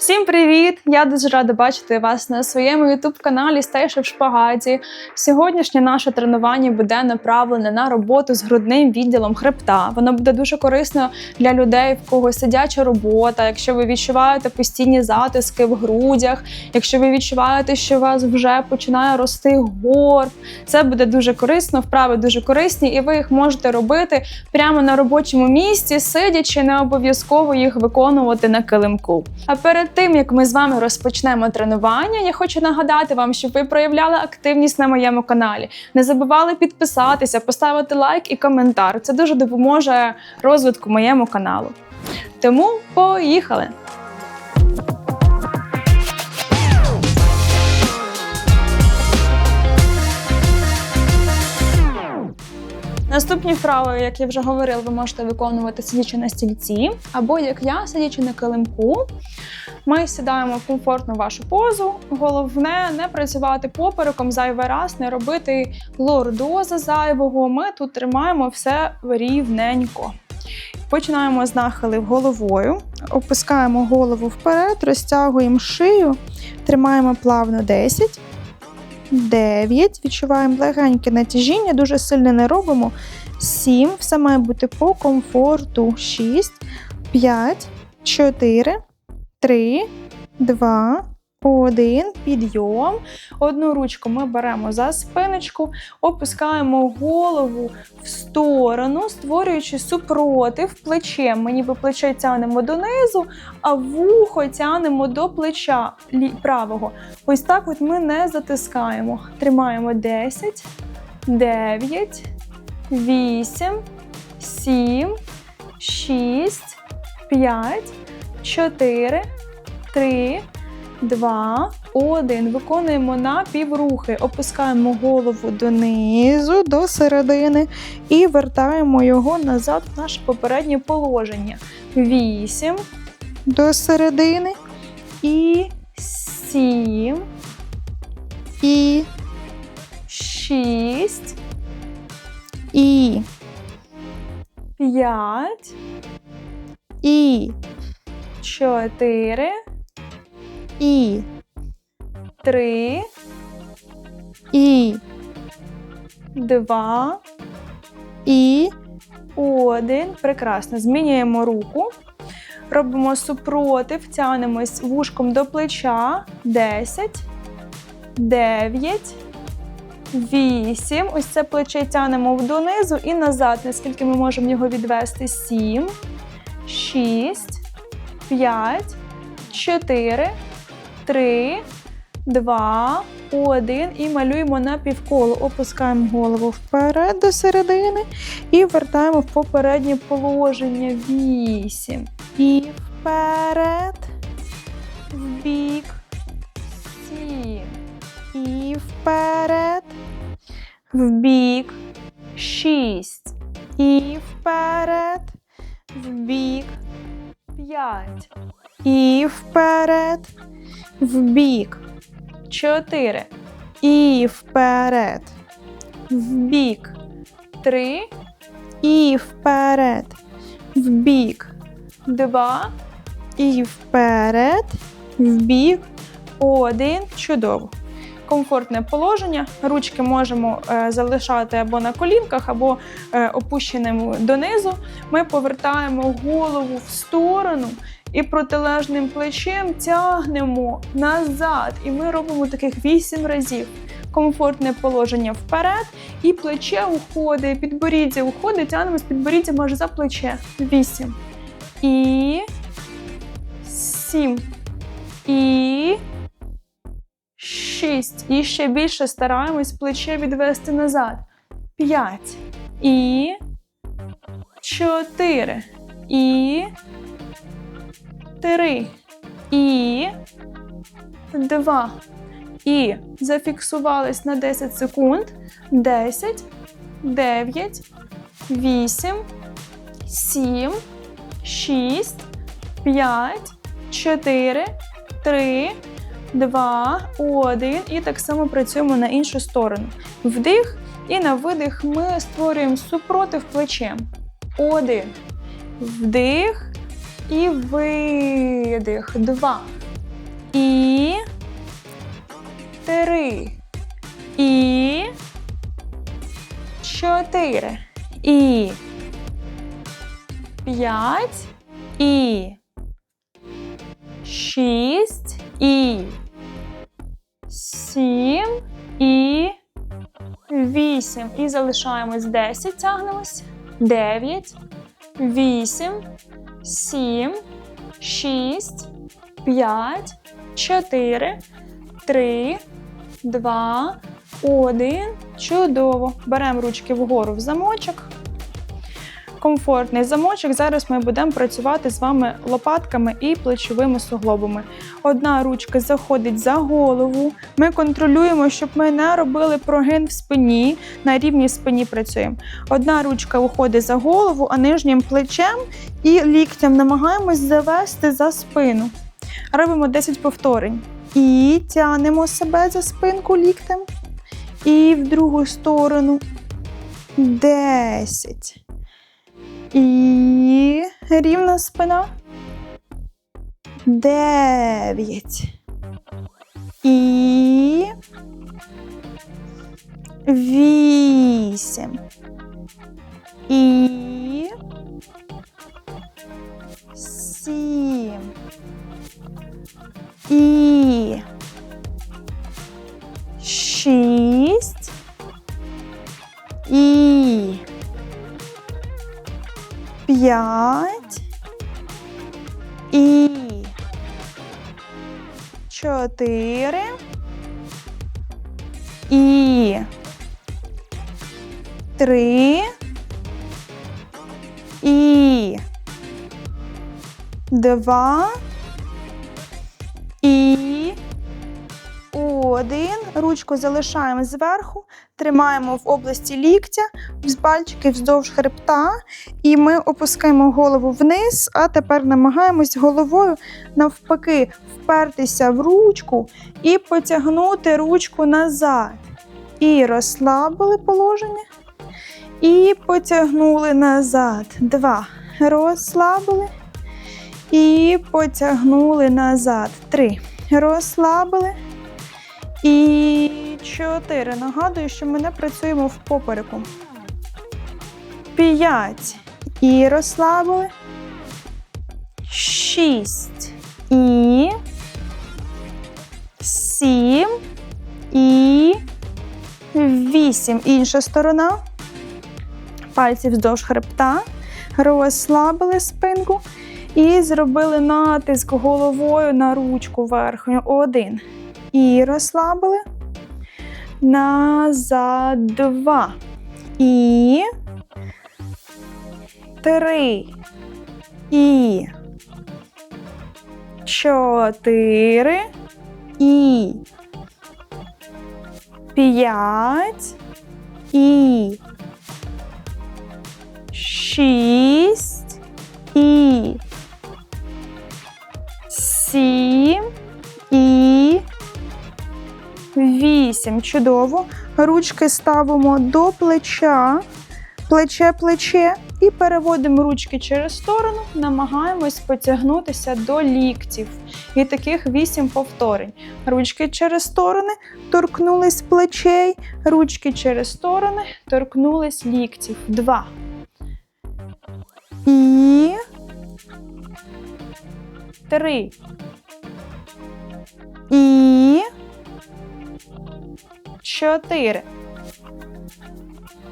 Всім привіт! Я дуже рада бачити вас на своєму youtube каналі Стейша в шпагаті. Сьогоднішнє наше тренування буде направлене на роботу з грудним відділом хребта. Воно буде дуже корисно для людей, в кого сидяча робота. Якщо ви відчуваєте постійні затиски в грудях, якщо ви відчуваєте, що у вас вже починає рости горб, це буде дуже корисно, вправи дуже корисні, і ви їх можете робити прямо на робочому місці, сидячи, не обов'язково їх виконувати на килимку. А перед тим як ми з вами розпочнемо тренування, я хочу нагадати вам, щоб ви проявляли активність на моєму каналі. Не забували підписатися, поставити лайк і коментар. Це дуже допоможе розвитку моєму каналу. Тому поїхали! Наступні вправи, як я вже говорила, ви можете виконувати сидячи на стільці, або як я, сидячи на килимку. Ми сідаємо в комфортну вашу позу. Головне не працювати попереком зайвий раз, не робити лордоза зайвого. Ми тут тримаємо все рівненько. Починаємо з нахилів головою, опускаємо голову вперед, розтягуємо шию, тримаємо плавно 10. 9. Відчуваємо легеньке натяжіння, дуже сильно не робимо. 7. Все має бути по комфорту. 6, 5, 4, 3, 2, 1. Підйом. Одну ручку ми беремо за спиночку, опускаємо голову в сторону, створюючи супротив плечем. Ми ніби плече тянемо донизу, а вухо тянемо до плеча правого. Ось так от ми не затискаємо. Тримаємо 10, 9, 8, 7, 6, 5, 4, 3, 2, 1. Виконуємо на піврухи. Опускаємо голову донизу, до середини і вертаємо його назад в наше попереднє положення. 8 до середини і 7 і 6 і 5 і 4 і 3 і 2 і 1. Прекрасно. Змінюємо руку. Робимо супротив, тянемось вушком до плеча. 10, 9, 8. Ось це плече тянемо донизу і назад, наскільки ми можемо його відвести. 7, 6, 5, 4, 3, 2, 1. І малюємо на півколо. Опускаємо голову вперед до середини і вертаємо в попереднє положення. 8. І вперед, вбік. 7. І вперед, вбік. 6. І вперед, вбік. 5. І вперед, вбік. 4. І вперед, вбік. 3. І вперед, вбік. 2. І вперед, вбік. 1. Чудово. Комфортне положення. Ручки можемо е, залишати або на колінках, або е, опущеними донизу. Ми повертаємо голову в сторону і протилежним плечем тягнемо назад. І ми робимо таких 8 разів. Комфортне положення вперед, і плече уходить, підборіддя уходить, тягнемо з підборіддя може за плече. 8. І 7. І 6. І ще більше стараємось плече відвести назад. 5. І 4. І 3. І 2. І зафіксувались на 10 секунд. 10, 9, 8, 7, 6, 5, 4, 3, 2, 1. І так само працюємо на іншу сторону. Вдих і на видих ми створюємо супротив плечем. Один. Вдих і видих. Два. І. Три. І. Чотири. І. П'ять. І. Шість. І. Сім. І. Вісім. І залишаємось. Десять. Тягнемось. Дев'ять. Вісім. Сім. Шість. П'ять. Чотири. Три. Два. Один. Чудово. Беремо ручки вгору в замочок. Комфортний замочок. Зараз ми будемо працювати з вами лопатками і плечовими суглобами. Одна ручка заходить за голову. Ми контролюємо, щоб ми не робили прогин в спині. На рівні спині працюємо. Одна ручка виходить за голову, а нижнім плечем і ліктем намагаємось завести за спину. Робимо 10 повторень. І тянемо себе за спинку ліктем. І в другу сторону. 10. І рівна спина. Дев'ять. І 8. Три. І два. І один. Ручку залишаємо зверху, тримаємо в області ліктя, пальчики вздовж хребта, і ми опускаємо голову вниз, а тепер намагаємось головою навпаки впертися в ручку і потягнути ручку назад. І розслабили положення. І потягнули назад. Два. Розслабили. І потягнули назад. Три. Розслабили. І чотири. Нагадую, що ми не працюємо в попереку. П'ять. І розслабили. Шість. І. Сім. І. Вісім. Інша сторона. Пальці вздовж хребта. Розслабили спинку. І зробили натиск головою на ручку верхню. Один. І розслабили. Назад. Два. І. Три. І. Чотири. І. П'ять. І. Шість. І. Сім. І. Вісім. Чудово. Ручки ставимо до плеча, плече-плече. І переводимо ручки через сторону, намагаємось потягнутися до ліктів. І таких вісім повторень. Ручки через сторони, торкнулись плечей, ручки через сторони, торкнулись ліктів. Два. І. Три. І. Чотири.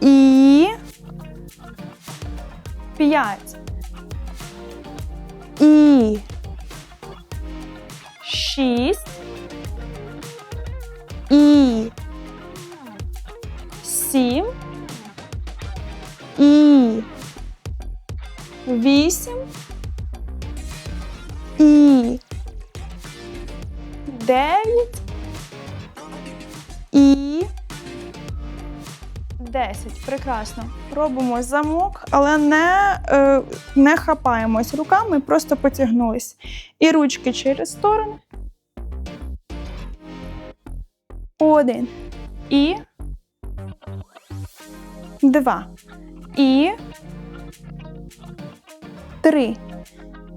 І. П'ять. І. Шість. І. Прекрасно. Робимо замок, але не, е, не хапаємось руками, просто потягнулись. І ручки через сторони. Один. І. Два. І. Три.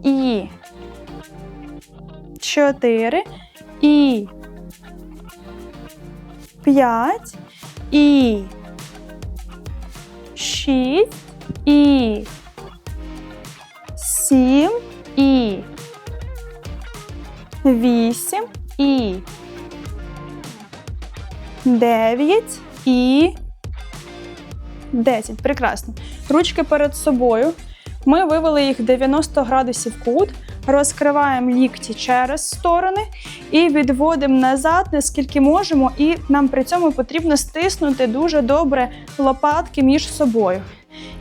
І. Чотири. і п'ять, і шість, і сім, і вісім, і дев'ять, і десять. Прекрасно. Ручки перед собою. Ми вивели їх 90 градусів кут, розкриваємо лікті через сторони і відводимо назад, наскільки можемо, і нам при цьому потрібно стиснути дуже добре лопатки між собою.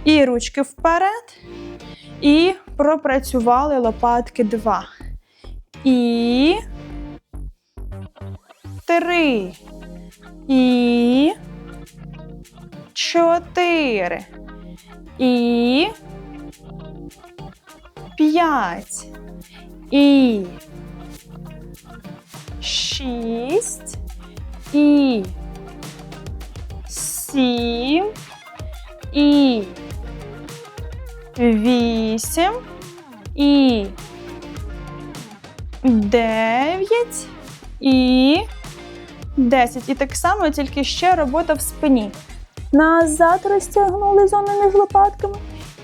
І ручки вперед, і пропрацювали лопатки 2. І три. І чотири. І п'ять. І шість. І сім. І вісім. І дев'ять. І десять. І так само, тільки ще робота в спині. Назад розтягнули зону між лопатками.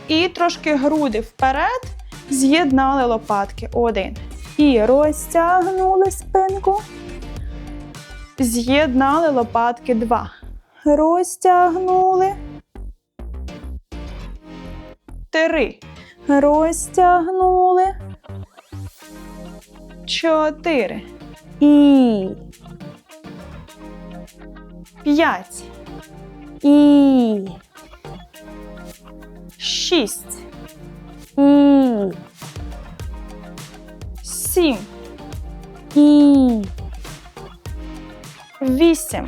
І трошки груди вперед, з'єднали лопатки. Один. І розтягнули спинку. З'єднали лопатки. Два. Розтягнули. Три. Розтягнули. Чотири. І. П'ять. І. Шість. Сім. І. Вісім.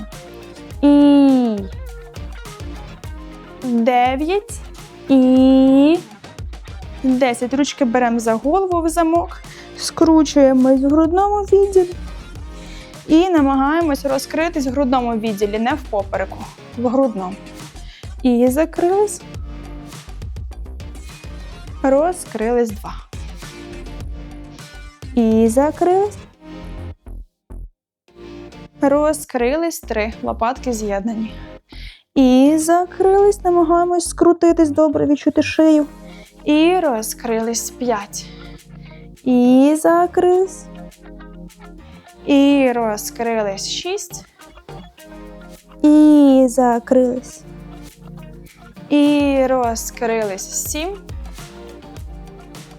І. Дев'ять. І. Десять. Ручки беремо за голову в замок. Скручуємось в грудному відділі. І намагаємось розкритись в грудному відділі, не в попереку, в грудному. І закрились. Розкрились два. І закрились. Розкрились три. Лопатки з'єднані. І закрились, намагаємось скрутитись добре, відчути шию. І розкрились п'ять. І закрились. І розкрились шість. І закрились. І розкрились сім.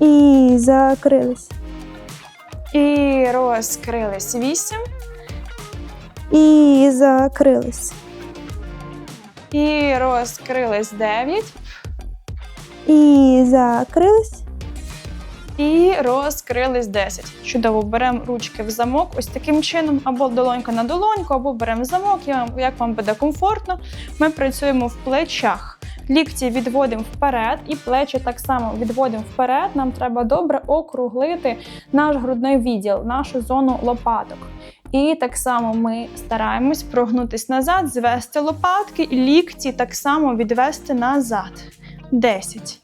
І закрились. І розкрились вісім. І закрились. І розкрились дев'ять. І закрились. І розкрились 10. Чудово, беремо ручки в замок ось таким чином, або долонька на долоньку, або беремо замок, як вам буде комфортно. Ми працюємо в плечах. Лікті відводимо вперед, і плечі так само відводимо вперед. Нам треба добре округлити наш грудний відділ, нашу зону лопаток. І так само ми стараємось прогнутись назад, звести лопатки, і лікті так само відвести назад. 10.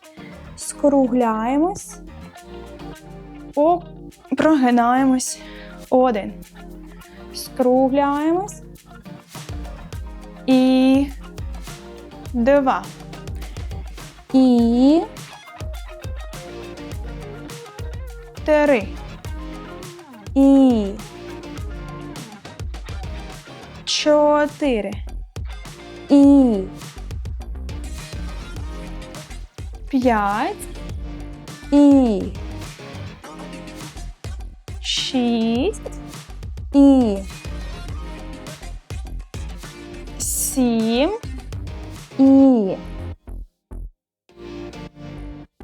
Скругляємось. О, прогинаємось. Один. Скругляємось. І два. І три. І чотири. І п'ять. І шість і сім і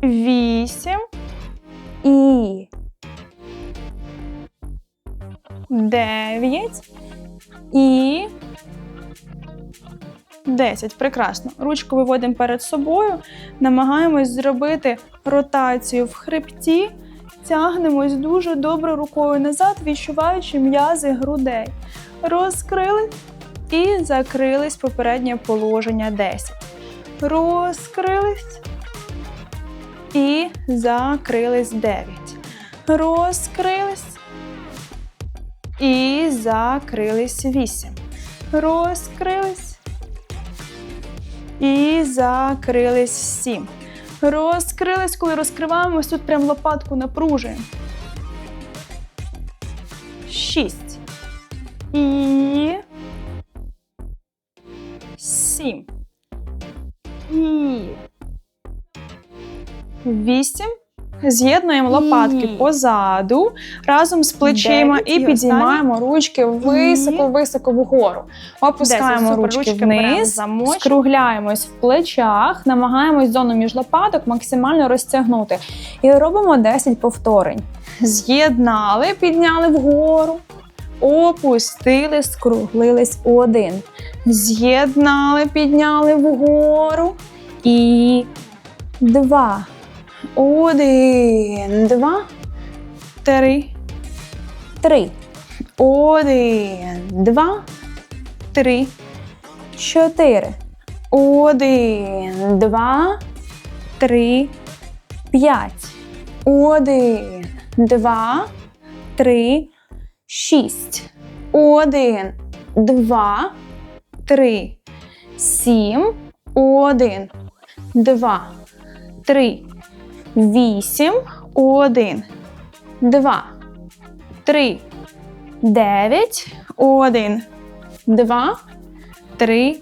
вісім і дев'ять і десять. Прекрасно. Ручку виводимо перед собою, намагаємось зробити ротацію в хребті. Тягнемось дуже добре рукою назад, відчуваючи м'язи грудей. Розкрили і закрились попереднє положення 10. Розкрились і закрились 9. Розкрились І закрились. Вісім. Розкрились. І закрились. Сім. Розкрились, коли розкриваємось, тут прям лопатку напружуємо. Шість. І. Сім. І. Вісім. З'єднуємо лопатки І. позаду разом з плечима Дев'ять. і І підіймаємо ручки високо-високо вгору. Опускаємо ручки вниз, скругляємось в плечах, намагаємось зону між лопаток максимально розтягнути. І робимо 10 повторень. З'єднали, підняли вгору, опустили, скруглились один. З'єднали, підняли вгору. І два. Один, два, три, три. Один, два, три, чотири. Один, два, три, п'ять. Один, два, три, шість. Один, два, три, сім. Один, два, три, вісім. Один, два, три, дев'ять. Один, два, три,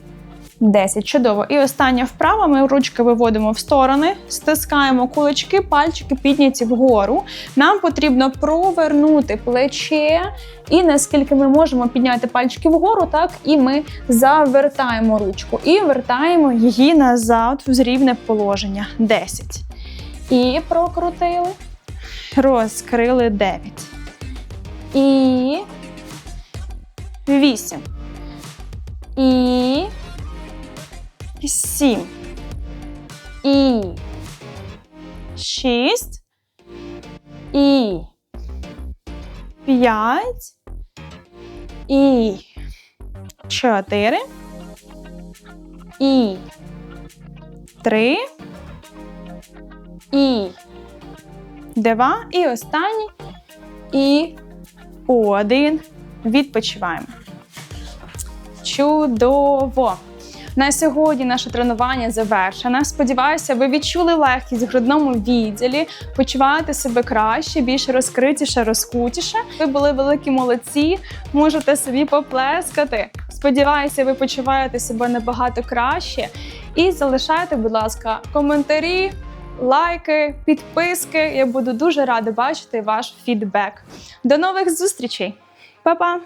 десять. Чудово. І остання вправа. Ми ручки виводимо в сторони, стискаємо кулачки, пальчики підняті вгору. Нам потрібно провернути плече, і наскільки ми можемо підняти пальчики вгору, так і ми завертаємо ручку і вертаємо її назад в рівне положення. 10. І прокрутили. Розкрили 9. І 8. І 7. І 6. І 5. І 4. І 3. І 2. І останній. І один. Відпочиваємо. Чудово! На сьогодні наше тренування завершено. Сподіваюся, ви відчули легкість в грудному відділі, почуваєте себе краще, більш розкритіше, розкутіше. Ви були великі молодці, можете собі поплескати. Сподіваюся, ви почуваєте себе набагато краще. І залишайте, будь ласка, коментарі, лайки, підписки. Я буду дуже рада бачити ваш фідбек. До нових зустрічей! Па-па!